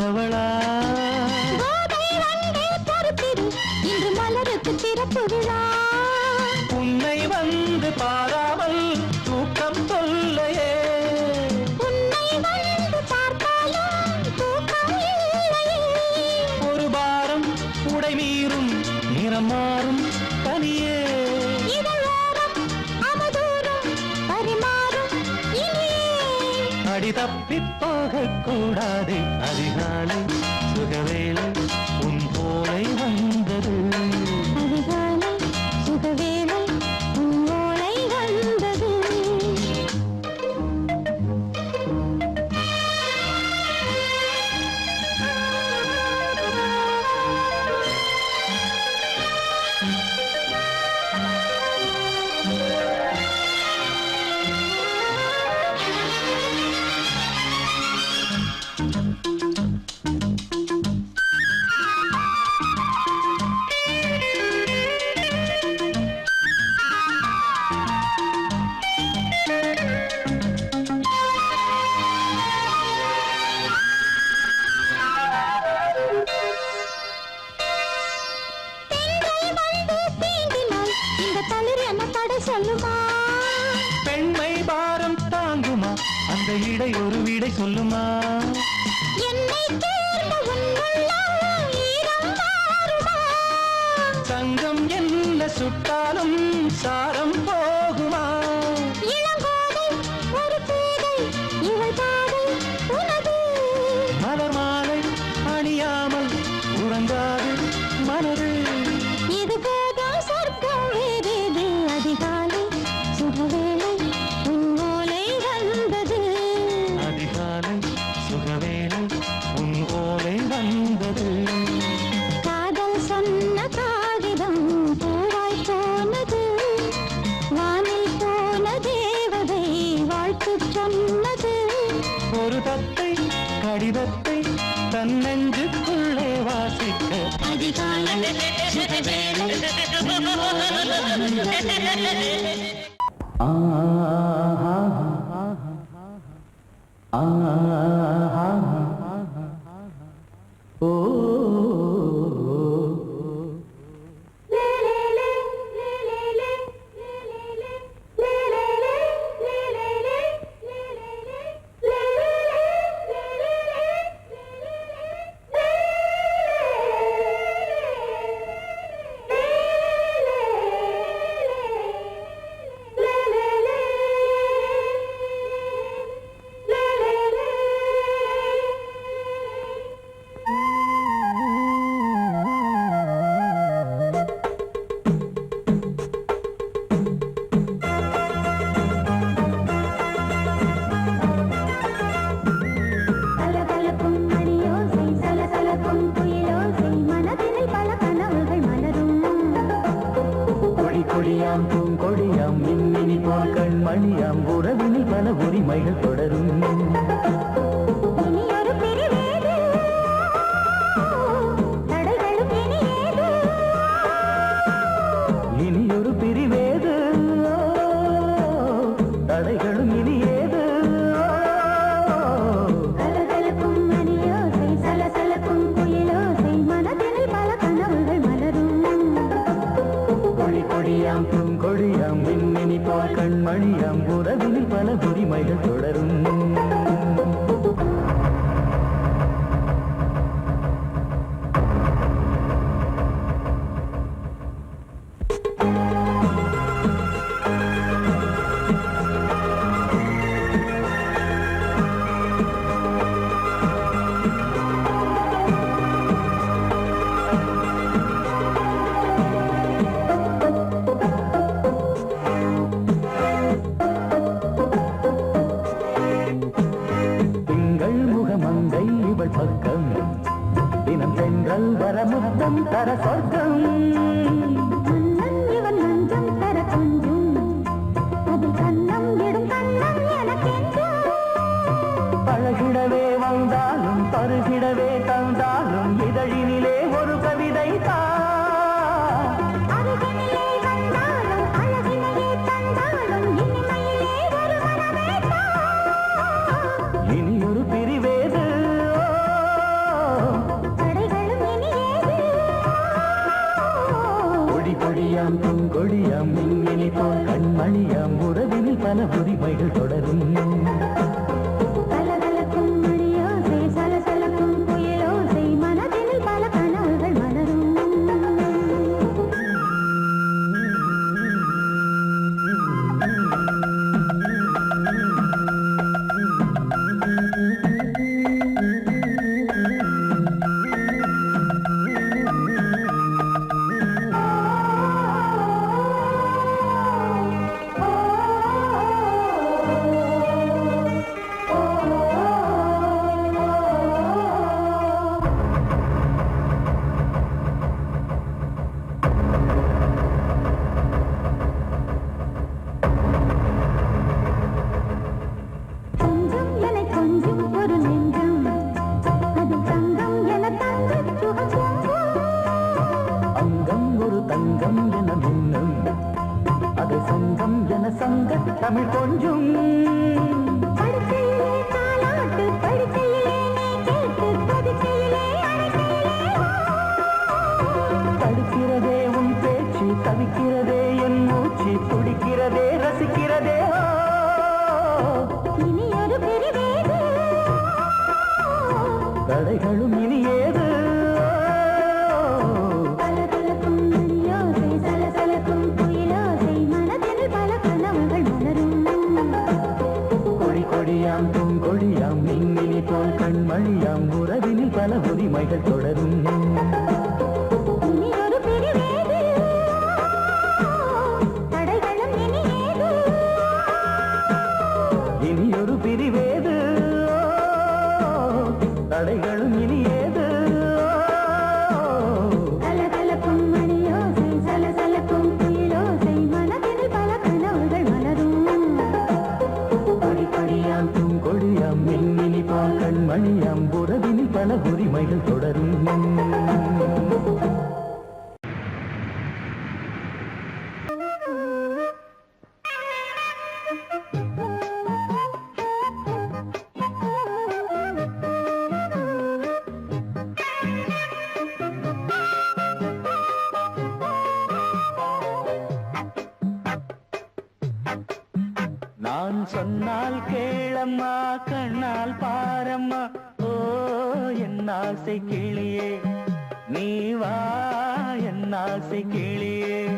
வந்தவளா இன்று மலருக்கு திறப்பு விழா. உன்னை வந்து பாராமல் தூக்கம் சொல்லையே உன்னை வந்து மீறும் நிறம் மாறும் தனியே. தப்பி போகக்கூடாது. அதிகாலை சுகவேலை சுட்டாலும் சாரம் போ நெஞ்ச கொடியாம் பூங்கொடியாம் மின்மினி பால் கண்மணியாம் உறவினில் பல உரிமைகள் தொடரும். கண்மணி அம்புறவில் பல உரிமைகள் தொடரும். கழுமுக மங்கை இவள் பக்கம் தினம் சென்றல் வர முத்தம் தர சொர்க்கம். கொடியாம் பொங்கொடியாம் மின்மினி போல் கண்மணியாம் உறவினில் பல உரிமைகள் தொடரும். நான் சொன்னால் கேளம்மா கண்ணால் பாரம்மா. ஓ என் ஆசை கிளியே. நீ வா என் ஆசை கிளியே.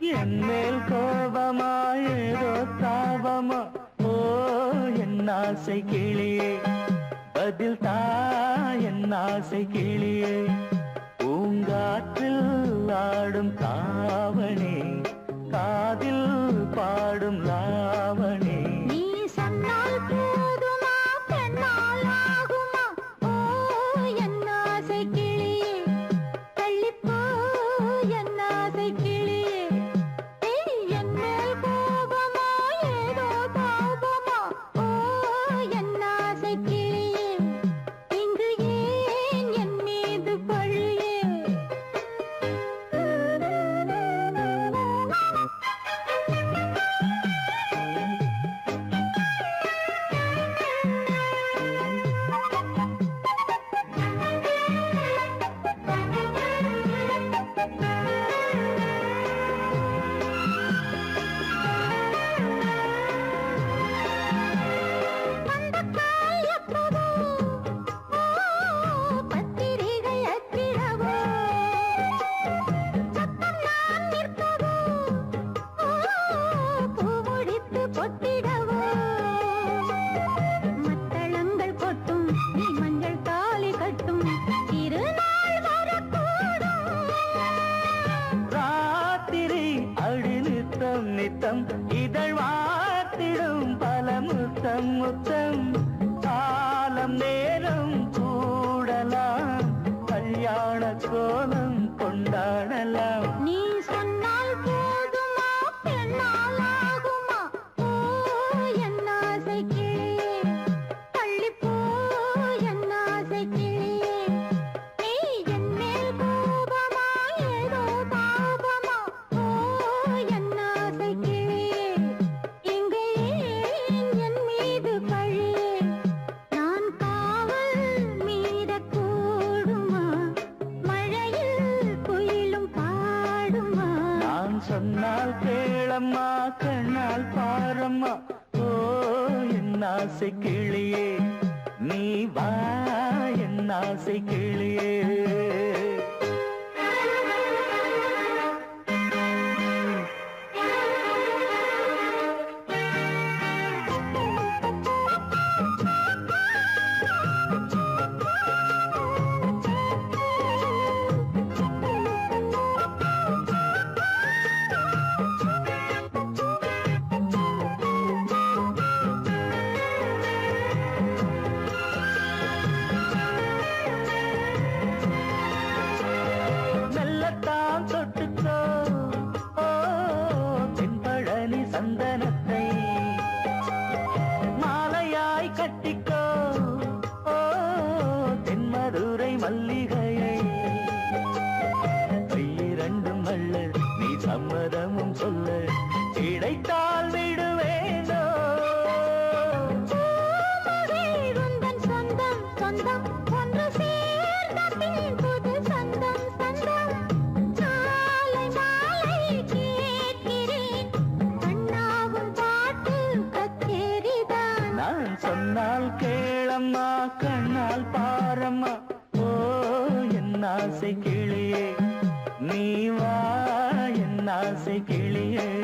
என் மேல் கோபமா ஏதோ தாபமா. ஓ என் ஆசை கிளியே. பதில் தா என் ஆசை கிளியே. பூங்காற்றில் ஆடும் தாவணே காதில் மல்லிகை ஆசை கிளியே